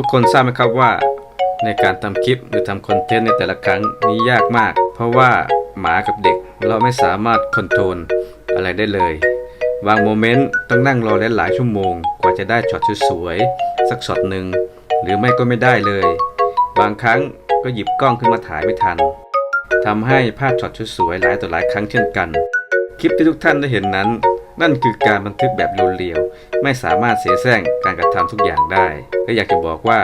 ทุกคนทราบไหมครับว่า ในการทำคลิปหรือทำคอนเทนต์ในแต่ละครั้งนี้ยากมาก เพราะว่าหมากับเด็กเราไม่สามารถคอนโทรลอะไรได้เลยบางโมเมนต์ต้องนั่งรอหลายชั่วโมง กว่าจะได้ช็อตสวยๆสักช็อตหนึ่งหรือไม่ก็ไม่ได้เลย บางครั้งก็หยิบกล้องขึ้นมาถ่ายไม่ทันทำให้พลาดช็อตสวยๆหลายต่อหลายครั้งเช่นกัน คลิปที่ทุกท่านได้เห็นนั้น นั่นคือการบันทึกแบบเรียวๆไม่สามารถเสียแซงการกระทำทุกอย่างได้ และอยากจะบอกว่า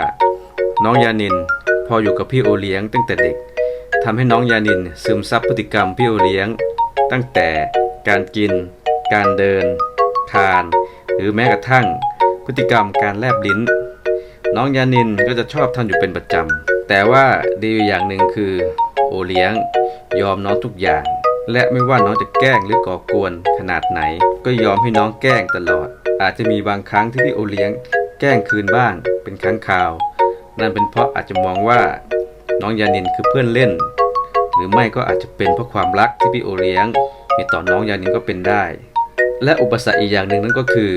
น้องยานิน พออยู่กับพี่โอเลี้ยงตั้งแต่เด็กทำให้น้องยานินซึมซับพฤติกรรมพี่โอเลี้ยง ตั้งแต่การกิน การเดิน ทาน หรือแม้กระทั่ง พฤติกรรมการแลบลิ้น น้องยานินก็จะชอบทำอยู่เป็นประจำแต่ว่าดีอย่างหนึ่งคือโอเลี้ยง ยอมน้องทุกอย่าง และไม่ว่าน้องจะแกล้งหรือก่อกวนขนาดไหน ก็ยอมให้น้องแกล้งตลอด อาจจะมีบางครั้งที่พี่โอเลี้ยง แกล้งคืนบ้าง เป็นครั้งคราว นั่นเป็นเพราะอาจจะมองว่า น้องยานินคือเพื่อนเล่น หรือไม่ก็อาจจะเป็นเพราะความรักที่พี่โอเลี้ยง มีต่อน้องยานินก็เป็นได้ และอุปสรรคอีกอย่างหนึ่งนั่นก็คือ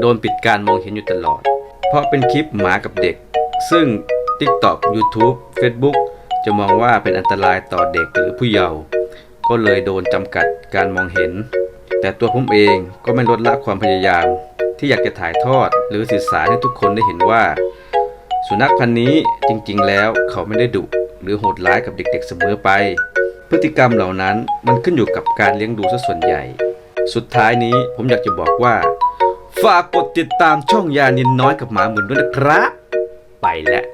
โดนปิดการมองเห็นอยู่ตลอด เพราะเป็นคลิปหมากับเด็ก ซึ่ง TikTok YouTube Facebook จะมองว่าเป็นอันตรายต่อเด็กหรือผู้เยาว์ ก็เลยโดนจำกัดการมองเห็น แต่ตัวผมเองก็ไม่ลดละความพยายาม ที่อยากจะถ่ายทอดหรือสื่อสารให้ทุกคนได้เห็นว่า สุนัขพันธุ์นี้จริงๆ แล้วเขาไม่ได้ดุหรือโหดร้ายกับเด็กๆเสมอไป พฤติกรรมเหล่านั้นมันขึ้นอยู่กับการเลี้ยงดูซะส่วนใหญ่ สุดท้ายนี้ผมอยากจะบอกว่า ฝากกดติดตามช่องยานินน้อยกับหมาหมื่นด้วยนะครับ ไปแล้ว